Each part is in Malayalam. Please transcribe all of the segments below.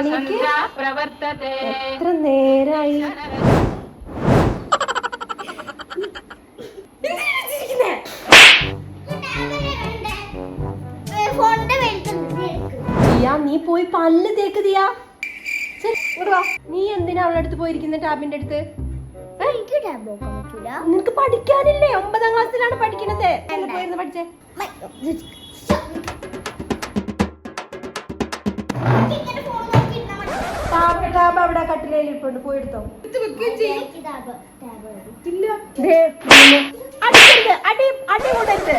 എനിക്ക് എത്ര നേരായി. നീ പോയി പല്ല് തേക്ക് ദിയ. നീ എന്തിനാ അവളുടെ അടുത്ത് പോയിരിക്കുന്ന ടാബിന്റെ അടുത്ത്? എനിക്ക് ടാബ് നോക്കാൻ പറ്റൂല. നിനക്ക് പഠിക്കാനില്ലേ? ഒമ്പതാം ക്ലാസ്സിലാണ് പഠിക്കണത്. പോയിരുന്നു പഠിച്ചേ? ടാബ് അവിടെ കട്ടിലയിൽ ഇരിപ്പുണ്ട് പോയി എടുത്തോ ടാബ് ടാബ് മതി. ദേ, പിന്നെ അടിക്കരുത് അടി അടി കൂടരുത്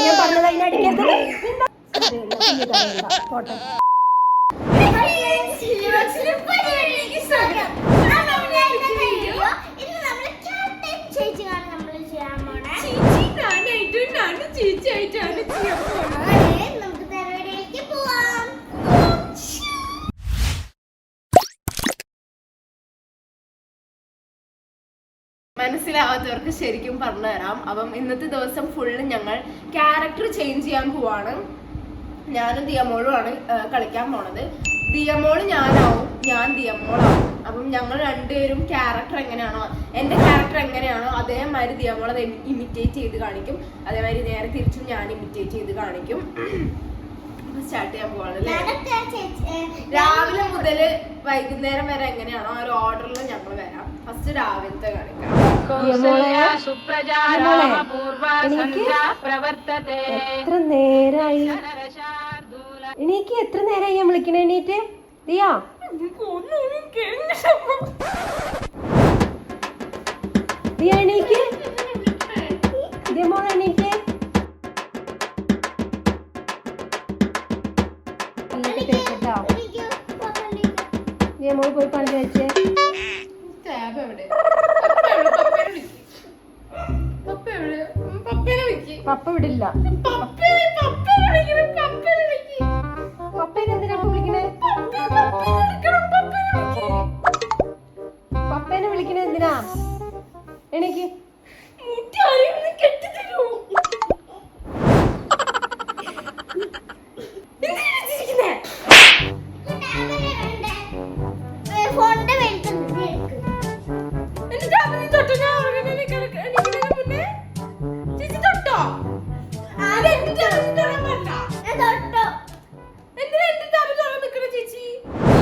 ഞാൻ- പറഞ്ഞത് അതിനെ അടിക്കരുത് ഇല്ല, പോട്ടെ നമുക്ക് പരിപാടിയിലേക്ക് പോവാം. മനസ്സിലാവാത്തവർക്ക് ശരിക്കും പറഞ്ഞു തരാം അപ്പം ഇന്നത്തെ ദിവസം ഫുള്ള് ഞങ്ങൾ ക്യാരക്ടർ ചേഞ്ച് ചെയ്യാൻ പോവാണ്. ഞാനും ദിയമോളുമാണ് ആണ് കളിക്കാൻ പോണത്. ദിയമോൾ ഞാനാവും. ഞാൻ ദിയമോളാവും അപ്പം ഞങ്ങൾ രണ്ടുപേരും ക്യാരക്ടർ എങ്ങനെയാണോ എന്റെ ക്യാരക്ടർ എങ്ങനെയാണോ അതേമാതിരി ദിയമോൾ അത് ഇമിറ്റേറ്റ് ചെയ്ത് കാണിക്കും. അതേമാതിരി നേരെ തിരിച്ചും ഞാൻ ഇമിറ്റേറ്റ് ചെയ്ത് കാണിക്കും. സ്റ്റാർട്ട് ചെയ്യാൻ പോവാണ് അല്ലേ? ഞാനൊക്കെ ചേച്ചി ഏ, രാവിലെ മുതൽ വൈകുന്നേരം വരെ എങ്ങനെയാണോ ആ ഒരു ഓർഡറിൽ ഞങ്ങൾ വരാം. ഫസ്റ്റ് രാവിലത്തെ കാണിക്കാം. എത്ര നേരായി എനിക്ക് എത്ര നേരമായി ഞാൻ വിളിക്കണേ? എണീറ്റ്. ദിയാ. ദിയ എണീക്ക്. ദിയ മോൾ. ദിയ പോയി പപ്പ വിടില്ല. പപ്പ പപ്പേനെ പപ്പ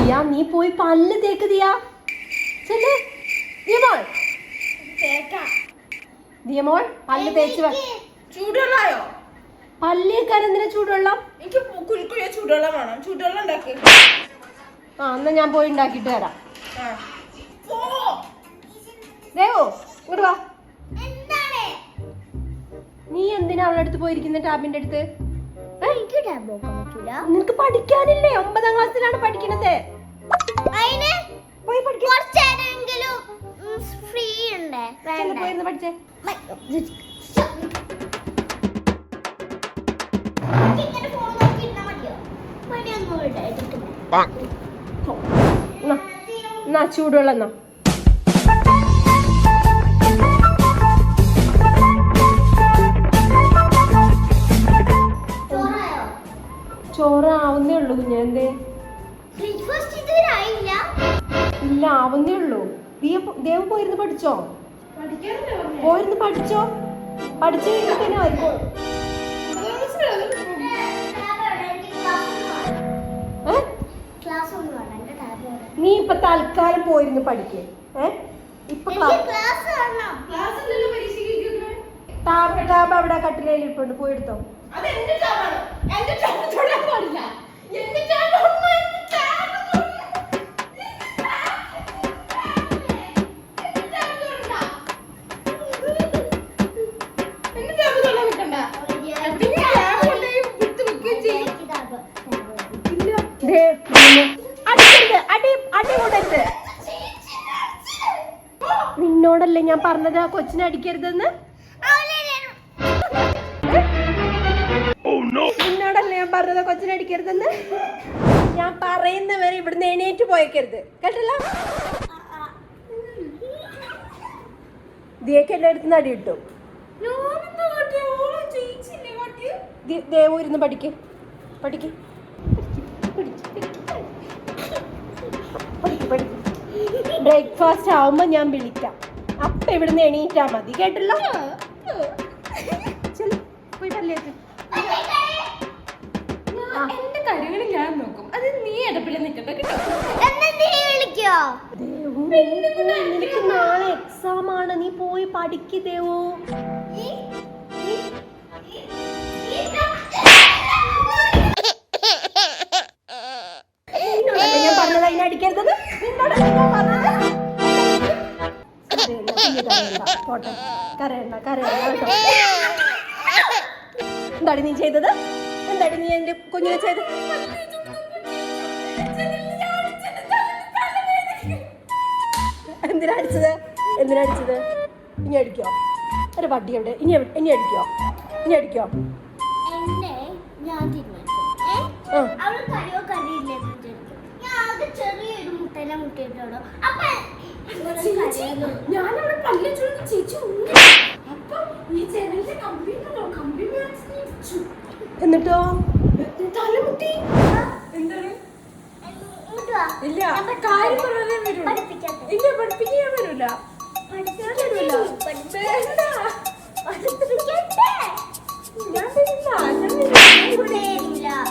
ദിയ നീ പോയി പല്ല് തേക്ക് ദിയ. ചെല്ലേ. ദിയമോൾ. ദിയമോൾ പല്ല് തേച്ച് വെ- എനിക്ക് ചൂടുവെള്ളമായോ? പല്ല് തേക്കാൻ എന്തിനാ ചൂടുവെള്ളം. എനിക്ക് ചൂടുവെള്ളം വേണം. ചൂടുവെള്ളം ഉണ്ടാക്കി. ആ എന്നാ ഞാൻ പോയി ഉണ്ടാക്കിയിട്ട് വരാം. പോ. ദേവോ ഇങ്ങോട്ട് വാ. എന്താണ്? നീ എന്തിനാ അവളുടെ അടുത്ത് പോയിരിക്കുന്ന ടാബിന്റെ അടുത്ത്. നിനക്ക് പഠിക്കാനില്ലേ? ഒമ്പതാം ക്ലാസ്സിലാണ് പഠിക്കണത്. പോയിരുന്ന് പഠിച്ചേ. എന്നാ, ചൂടുവെള്ളം എന്നാ. ചോറായോ? ചോറ് ആവുന്നേ ഉള്ളൂ കുഞ്ഞെ എന്തേ ബ്രേക്ക്ഫാസ്റ്റ് ഇതുവരെ ആയില്ല. ഇല്ല ആവുന്നേ ഉള്ളൂ. ദേവ് പോയിരുന്ന് പഠിച്ചോ? പോയിരുന്ന് പഠിച്ചോ? പഠിച്ചു ആയിരിക്കും നീ ഇപ്പൊ തൽക്കാലം പോയിരുന്ന് പഠിക്കേ. ഏ? ഇപ്പൊ ടാബ് ടാബ് അവിടെ കട്ടിലയിൽ ഇരിപ്പുണ്ട്. പോയി എടുത്തോ. അത് എന്റെ ടാബാണ് എന്റെ ടാബ് തൊടാൻ പാടില്ല. എന്റെ ടാബ് അമ്മ എന്റെ ടാബ് പറഞ്ഞത് ആ കൊച്ചിനെ അടിക്കരുതെന്ന്? നിന്നോടല്ലേ ഞാൻ പറഞ്ഞത് കൊച്ചിനെ അടിക്കരുതെന്ന്? ഞാൻ പറയുന്നവരെ ഇവിടുന്ന് എണീറ്റ് പോയേക്കരുത്. കേട്ടല്ലോ? ദിയക്ക് എല്ലായിടത്തും അടി കിട്ടും. ദേവു പഠിക്ക്. പഠിക്ക്. ബ്രേക്ക്ഫാസ്റ്റ് ആവുമ്പോൾ ഞാൻ വിളിക്കാം. അപ്പ ഇവിടുന്ന് എണീറ്റാ മതി കേട്ടല്ലോ? പോയി എന്റെ ഞാൻ നോക്കും. അത് നീ ഇടപ്പില്ല നിൽക്കണ്ട കേട്ടോ. എന്നാ നീ വിളിക്കോ? ദേവു നിനക്ക് നാളെ എക്സാം ആണ്. നീ പോയി പഠിക്ക് ദേവോ ഞാൻ പറഞ്ഞത് അതിനെ അടിക്കരുത് നിന്നോട് ഞാൻ പറഞ്ഞത്? കരയണ്ട, കുഞ്ഞ് കരയണ്ട. പോട്ടെ. കരയണ്ട കരയണ്ട കേട്ടോ. എന്താണ് നീ ചെയ്തത്? എന്താടി നീ എന്റെ കുഞ്ഞിനെ ചെയ്തത്? എന്തിനാ അടിച്ചത്? എന്തിനാ അടിച്ചത്? ഇനി അടിക്കോ. ഒരു വടി എവിടെ ഇനി ഇനി അടിക്കോ. ഇനി അടിക്കോ. ചെറിയൊരു മുട്ടല മുട്ടിട്ടോ അപ്പൊ. ഞാനവിടെ പല്ല് ചുരുക്കി ചേച്ചി അപ്പൊ ഈ. എന്നിട്ടോ? തലമുട്ടി. എന്താണ്? ഇല്ല. കാര്യം വരൂ. ഇല്ല പഠിപ്പിക്കാൻ വരൂല.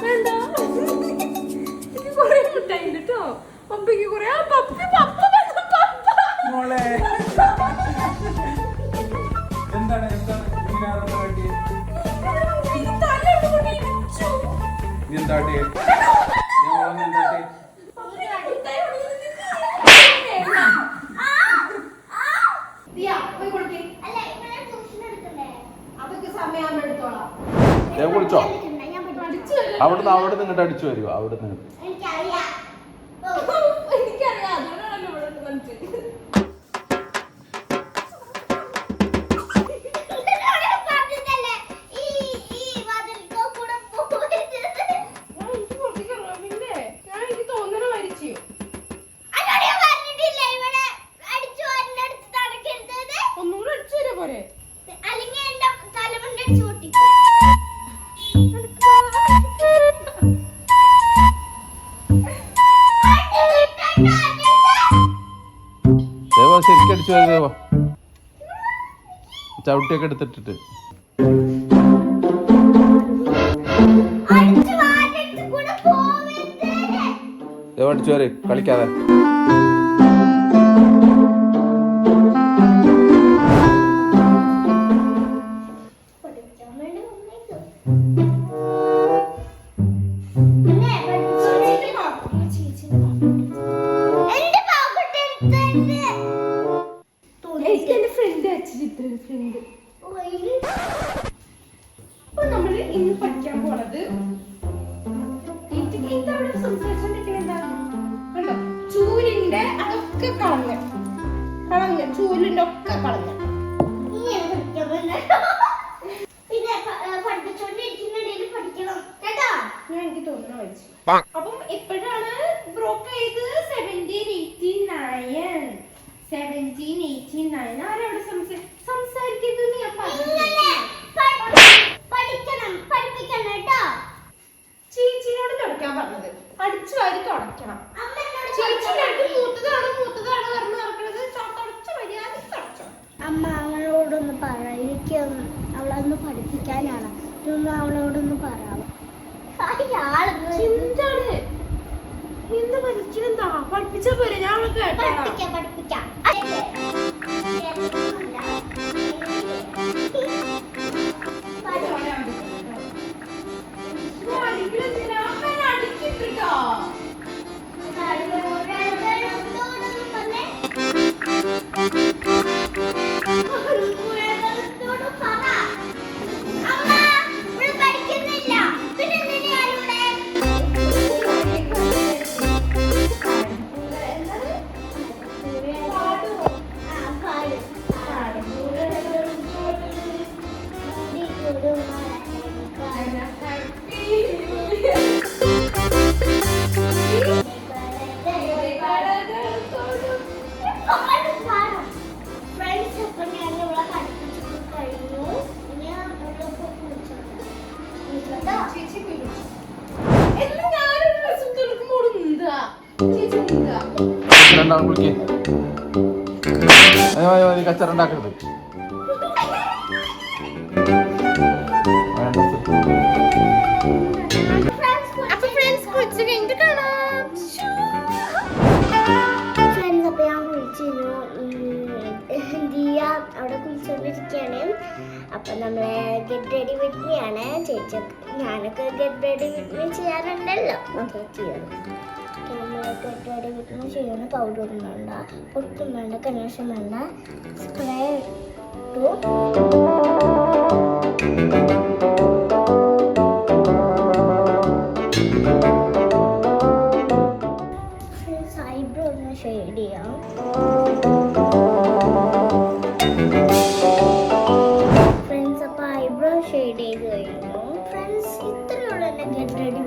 വേണ്ട. കൊറേ മുട്ടായി കേട്ടോ പപ്പയ്ക്ക് കൊറേ പപ്പ പപ്പ മോളെ. എന്താണ് എന്താണ്? എന്താട്ടെ? ഞാൻ മോളെ എന്താ കാട്ടിയെ? അല്ല, ഇവളെ ട്യൂഷൻ എടുക്കണ്ടേ? അതൊക്കെ പോരെ? അല്ലെങ്കിൽ എന്റെ തലമുണ്ട അടിച്ചു പൊട്ടിക്കും. അടി കിട്ടണ്ട, അടി ദേവ. ശരിക്കും അടിച്ചു വരും ദേവ ചവിട്ടിയൊക്കെ എടുത്തിട്ടിട്ട് ദേവ അടിച്ചു കളിക്കാതെ. അവളൊന്ന് പഠിപ്പിക്കാനാണ്. ഇതൊന്ന് അവളോടൊന്ന് പറയാം പഠിപ്പിച്ചാ പോരെ? ഞാൻ പഠിപ്പിക്കാം പഠിപ്പിക്കാം. രണ്ടാളും കുളിക്കേ. അയ്യോ അയ്യോ ഈ കച്ചറ ഉണ്ടാക്കരുത്. അപ്പൊ നമ്മളെ ഗെറ്റ് റെഡി വിത്ത് മീ ആണ്. ചേച്ചി ഞാനൊക്കെ get ready with me ചെയ്യാറുണ്ടല്ലോ. Okay get ready with powder ഒന്നും വേണ്ട പൊട്ടും വേണ്ട കൺവെൻഷൻ വേണ്ട. സ്പ്രേ ഇട്ടു. ഐബ്രോ ഒന്ന് ചെയ്യാം. ഫ്രണ്ട്സ് അപ്പോൾ ഐബ്രോ ഷെയ്ഡ് ചെയ്ത് കഴിഞ്ഞു. ഫ്രണ്ട്സ് ഇത്രയുള്ള ഗെറ്റ് റെഡി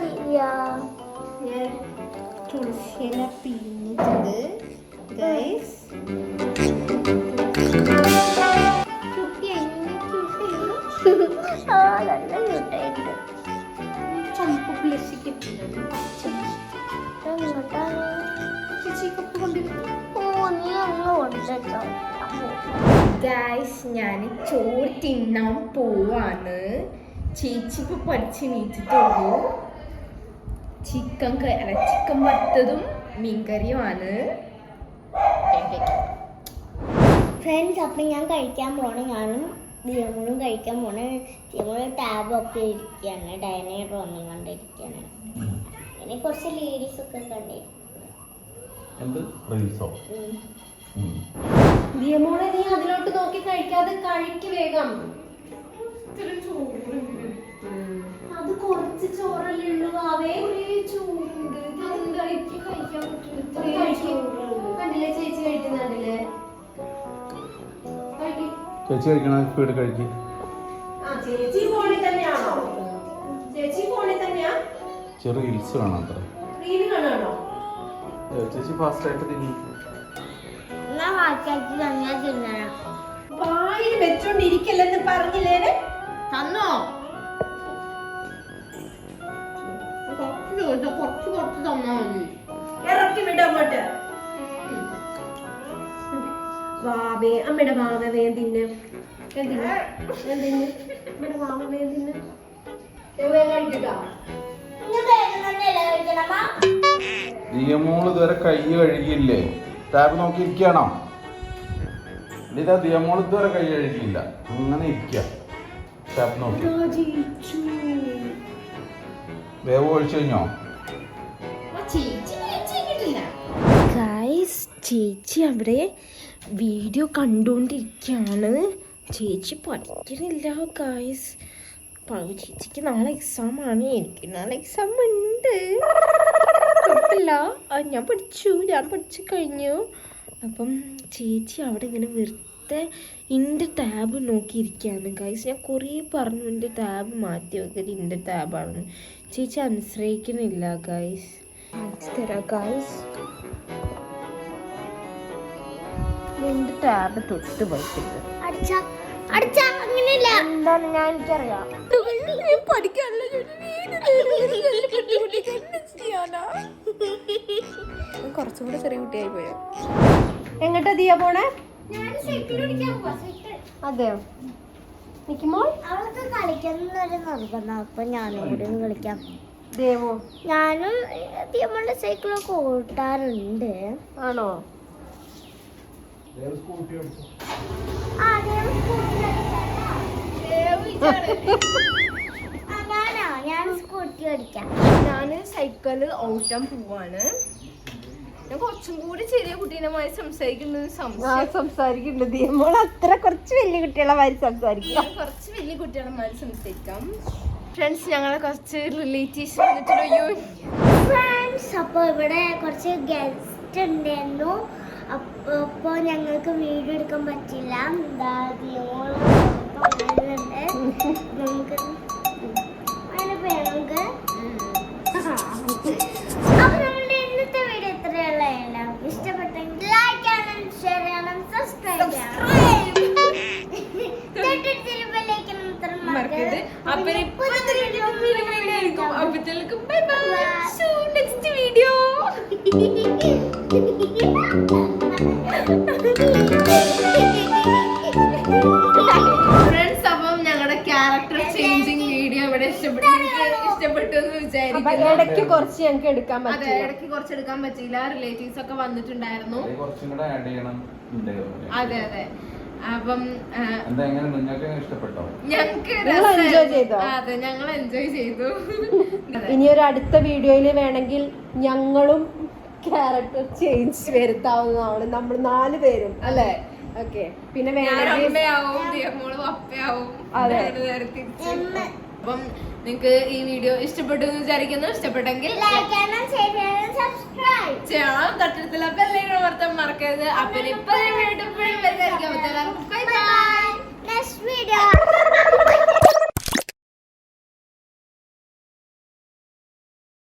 ദിയ തുളസിയില പിഴിഞ്ഞിട്ടുണ്ട്. ഗൈസ് ചുമപ്പ് എങ്ങോട്ടാണ് ചേച്ചി കപ്പ് കൊണ്ടിരുന്നു? ഗായ്സ് ഞാൻ ചോറ് തിന്നാൻ പോവാണ്. ചേച്ചി ഇപ്പൊ പഠിച്ച് നീച്ചിട്ടുള്ളൂ ചിക്കൻ അല്ല ചിക്കൻ വറുത്തതും മീൻകറിയുമാണ്. ഫ്രണ്ട്സ് അപ്പം ഞാൻ കഴിക്കാൻ പോണ. ഞാനും ദിയമോളും കഴിക്കാൻ പോണ. ദിയമോൾ ടാബ് ഒക്കെ ഇരിക്കുകയാണ് ഡൈനിങ് റൂമിൽ കണ്ടിരിക്കുകയാണ്. അങ്ങനെ കുറച്ച് ലേഡീസ് ഒക്കെ കണ്ടിരിക്കും ദിയമോളെ നീ അതിലോട്ട് നോക്കി കഴിക്കാതെ കഴിക്ക് വേഗം. അത് കുറച്ച് ചോറല്ലേ ഉള്ളൂ ആവേ ചോറുണ്ട് കണ്ടില്ലേ ചേച്ചി കഴിക്കുന്നുണ്ടല്ലേ കഴിക്ക്. ചേച്ചി കഴിക്കണ വീട് കഴിക്ക്. ആ ചേച്ചി ഫോണിൽ തന്നെയാണോ? ചേച്ചി ഫോണിൽ തന്നെയാ? ചെറു റീൽസ് കാണാൻ അത്ര. ചേച്ചി ഫാസ്റ്റ് ആയിട്ട് തിന്നി. ഞാൻ വാക്കാക്കി തന്നെ തിന്നണം. വായിൽ വെച്ചോണ്ടിരിക്കല്ലെന്ന് പറഞ്ഞില്ലേ തന്നോ? വാവേ അമ്മയുടെ വാവ തിന്ന്. അമ്മയുടെ വാവ ദിയമോൾ ഇതുവരെ കൈ കഴുകിയില്ലേ? ടാബ് നോക്കി ഇരിക്കുകയാണോ? ഇതാ ദിയമോൾ ഇതുവരെ കൈ കഴുകിയില്ല. അങ്ങനെ ഇരിക്കുക. ടാബ് നോക്കി. വേവ് ഒഴിച്ചു കഴിഞ്ഞോ? ചേച്ചി അവിടെ വീഡിയോ കണ്ടുകൊണ്ടിരിക്കുകയാണ് ചേച്ചി പഠിക്കണില്ല ഗായ്സ് ചേച്ചിക്ക് നാളെ എക്സാം ആണ്. എനിക്ക് നാളെ എക്സാം ഉണ്ട്. കുഴപ്പമില്ല. ഞാൻ പഠിച്ചു. ഞാൻ പഠിച്ചു കഴിഞ്ഞു. അപ്പം ചേച്ചി അവിടെ ഇങ്ങനെ വെറുതെ എന്റെ ടാബ് നോക്കിയിരിക്കുകയാണ് ഗൈസ് ഞാൻ കുറേ പറഞ്ഞു എന്റെ ടാബ് മാറ്റി വെക്കരുത് എന്റെ ടാബാണെന്ന് ചേച്ചി അനുസരിക്കുന്നില്ല ഗൈസ് തരാം ഗൈസ് എന്റെ ടാബ് തൊട്ട് പോയിട്ടുണ്ട് എന്താണ് ഞാൻ എനിക്കറിയാം. കുറച്ചുകൂടെ ചെറിയ കുട്ടിയായി പോയോ? എങ്ങോട്ടാ ദിയ പോണേ? ഞാൻ സൈക്കിൾ ഓടിക്കാൻ പോവാ സൈക്കിൾ അതെയോ? നിക്കുമോൾ അവൾക്ക് കളിക്കുന്നൊരു നിർബന്ധം അപ്പൊ ഞാനും കൂടി ഒന്ന് കളിക്കാം. ദേവോ. ഞാനും സൈക്കിളൊക്കെ ഓട്ടാറുണ്ട്. ആണോ? സ്കൂട്ടി ആ, ഞാനോ ഞാൻ സ്കൂട്ടി ഓടിക്കാം ഞാൻ സൈക്കിൾ ഓട്ടം പോവാണ്. ഞാൻ കുറച്ചും കൂടി ചെറിയ കുട്ടീനമായി സംസാരിക്കുന്നത് സംശയം. സംസാരിക്കുന്നുണ്ട്. ദിയമോൾ അത്ര കുറച്ച് വലിയ കുട്ടികളെ മാതിരി സംസാരിക്കുക കുറച്ച് വലിയ കുട്ടികളമാര് സംസാരിക്കാം. ഫ്രണ്ട്സ് ഞങ്ങളെ കുറച്ച് റിലേറ്റീവ്സ് വന്നിട്ടുള്ളൂ. ഫ്രണ്ട്സ് അപ്പോൾ ഇവിടെ കുറച്ച് ഗസ്റ്റ് ഉണ്ടായിരുന്നു. അപ്പോൾ ഞങ്ങൾക്ക് വീഡിയോ എടുക്കാൻ പറ്റില്ല. എന്താ നമുക്ക് അതിന് നമ്മുടെ ഇന്നത്തെ വീഡിയോ ഇത്രയുള്ള എല്ലാവർക്കും ഇഷ്ടപ്പെട്ടെങ്കിൽ ലൈക്ക് ചെയ്യണം ഷെയർ ചെയ്യണം സബ്സ്ക്രൈബ് ചെയ്യണം അപ്പത്തേക്കും ബൈ ബൈ നെക്സ്റ്റ് വീഡിയോ ഇടയ്ക്ക് കുറച്ച് ഞങ്ങൾക്ക് എടുക്കാൻ അതെ പറ്റില്ല. ഇടയ്ക്ക് കുറച്ചെടുക്കാൻ പറ്റിയില്ല. റിലേറ്റീവ്സ് ഒക്കെ വന്നിട്ടുണ്ടായിരുന്നു. കുറച്ചും കൂടെ ആഡ് ചെയ്യണം അതെ അതെ. അപ്പം എന്താ എങ്ങനെ? നിങ്ങൾക്ക് ഇഷ്ടപ്പെട്ടോ? ഞങ്ങക്ക് നിങ്ങൾ ചെയ്തോ? അതെ ഞങ്ങൾ എൻജോയ് ചെയ്തു. ഇനി ഒരു അടുത്ത വീഡിയോയിൽ വേണമെങ്കിൽ ഞങ്ങളും ക്യാരക്ടർ ചേഞ്ച് വരുത്താവുന്നതാണ്. നമ്മൾ നാല് പേരും അല്ലേ? ഓക്കെ. പിന്നെ വേണമെങ്കിൽ അതെ. അപ്പം നിങ്ങൾക്ക് ഈ വീഡിയോ ഇഷ്ടപ്പെട്ടു എന്ന് വിചാരിക്കുന്നു. ഇഷ്ടപ്പെട്ടെങ്കിൽ ചെയ്യണം മറക്കരുത്. അപ്പൊ ഇപ്പൊ വീണ്ടും ബൈ